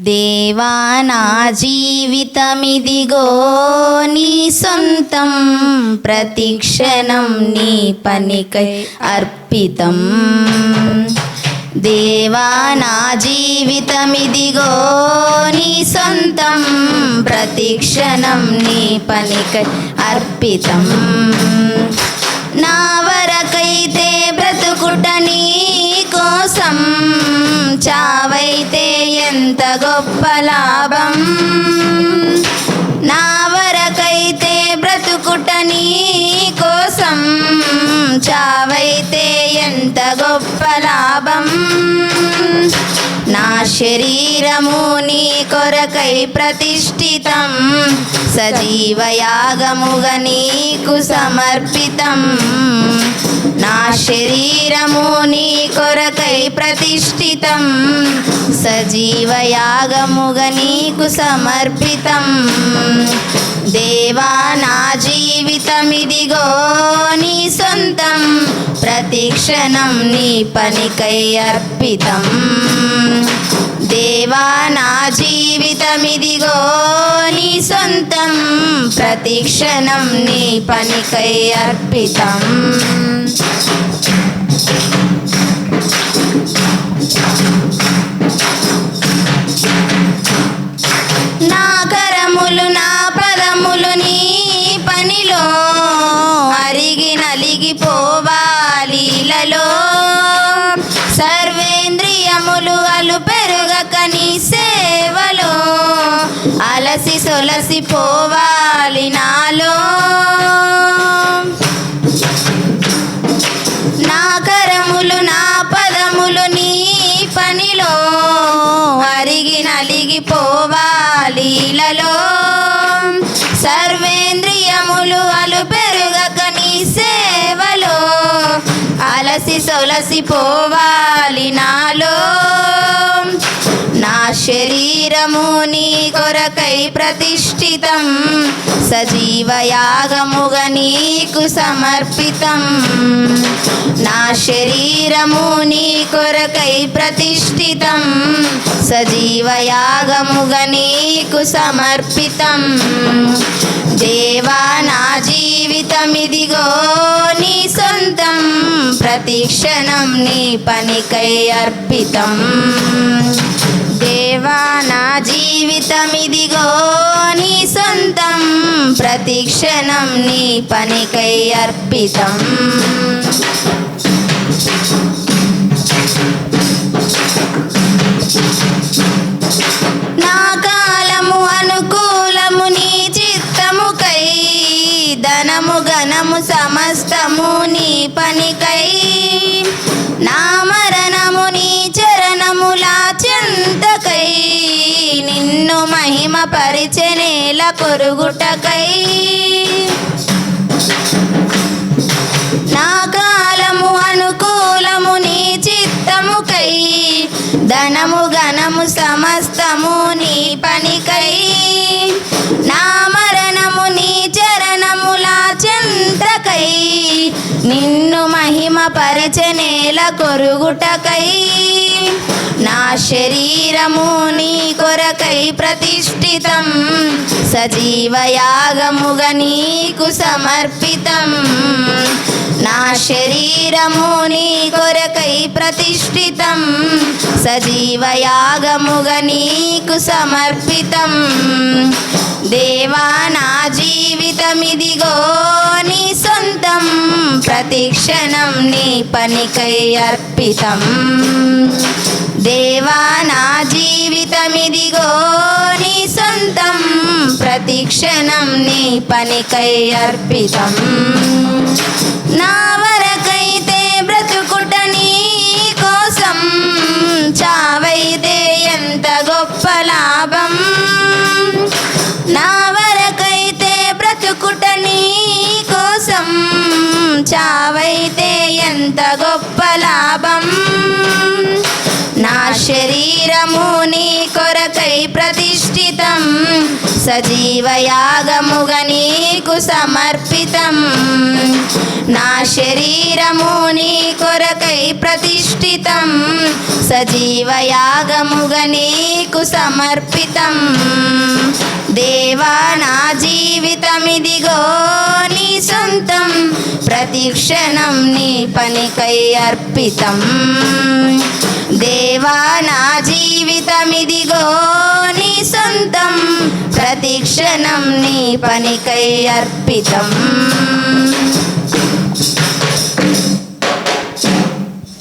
దేవా నా జీవితమిదిగో నీ సొంతం ప్రతిక్షణం నీ పనికై అర్పితం. దేవా నా జీవితమిదిగో నీ సొంతం ప్రతిక్షణం నీ పనికై అర్పితం. నా వరకై ఎంత గొప్ప లాభం. నా వరకైతే బ్రతుకుట నీ కోసం. చావైతే ఎంత గొప్ప శరీరము నీ కొరకై ప్రతిష్ఠితం. సజీవయాగముగ నీకు సమర్పితం. నా శరీరము నీ కొరకై ప్రతిష్ఠితం. సజీవయాగముగ నీకు సమర్పితం. దేవా నా జీవితమిదిగో నీ సొంతం. ప్రతిక్షణం నీ పనికై అర్పితం. దేవా నా జీవితమిదిగో నీ సొంతం ప్రతిక్షణం నీ పనికై అర్పితం. నా సర్వేంద్రియములు అలు పెరుగక నీ సేవలో. అలసి సొలసి పోవాలి నాలో. నా కరములు నా పదములు నీ పనిలో. అరిగి నలిగిపోవాలీలలో సర్వేంద్రియములు సొలసిపోవాలి నాలో. నా శరీరము నీ కొరకై ప్రతిష్ఠితం. సజీవయాగముగ నీకు సమర్పితం. నా శరీరము నీ కొరకై ప్రతిష్ఠితం. సజీవయాగముగ నీకు సమర్పితం. దేవా నా జీవితమిదిగో నీ సొంతం. ప్రతిక్షణం నీ పనికై అర్పితం. దేవా నా జీవితమిదిగో నీ సొంతం. ప్రతిక్షణం నీ పనికై అర్పితం. సమస్తము నీ పనికై నా మరణము నీ చరణములా చింతకై నిన్ను మహిమ పరిచనేల కొరుగుటకై. నా కాలము అనుకూలము నీ చిత్తముకై ధనము గణము సమస్తము నీ పనికై. నిన్ను మహిమ పరిచనేల కొరుగుటకై నా శరీరము నీ కొరకై ప్రతిష్ఠితం. సజీవయాగముగా నీకు సమర్పితం. నా శరీరము నీ కొరకై ప్రతిష్ఠితం. సజీవయాగముగా నీకు సమర్పితం. దేవా నా జీవితమిదిగో ప్రతిక్షణం నీ పనికై అర్పితం. దేవా నా జీవితమిదిగో నీ సొంతం. ప్రతిక్షణం నీ పనికై అర్పితం. నా వరకైతే లాభం నా శరీరము నీ కొరకై ప్రతిష్ఠితం. సజీవయాగముగ నీకు సమర్పితం. నా శరీరము నీ కొరకై ప్రతిష్ఠితం. సజీవయాగముగ నీకు సమర్పితం. దేవా నా జీవితమిదిగో క్షణం నీ పనికై అర్పితం. దేవా నా జీవితమిదిగో నీ సొంతం. ప్రతి క్షణం నీ పనికై అర్పితం.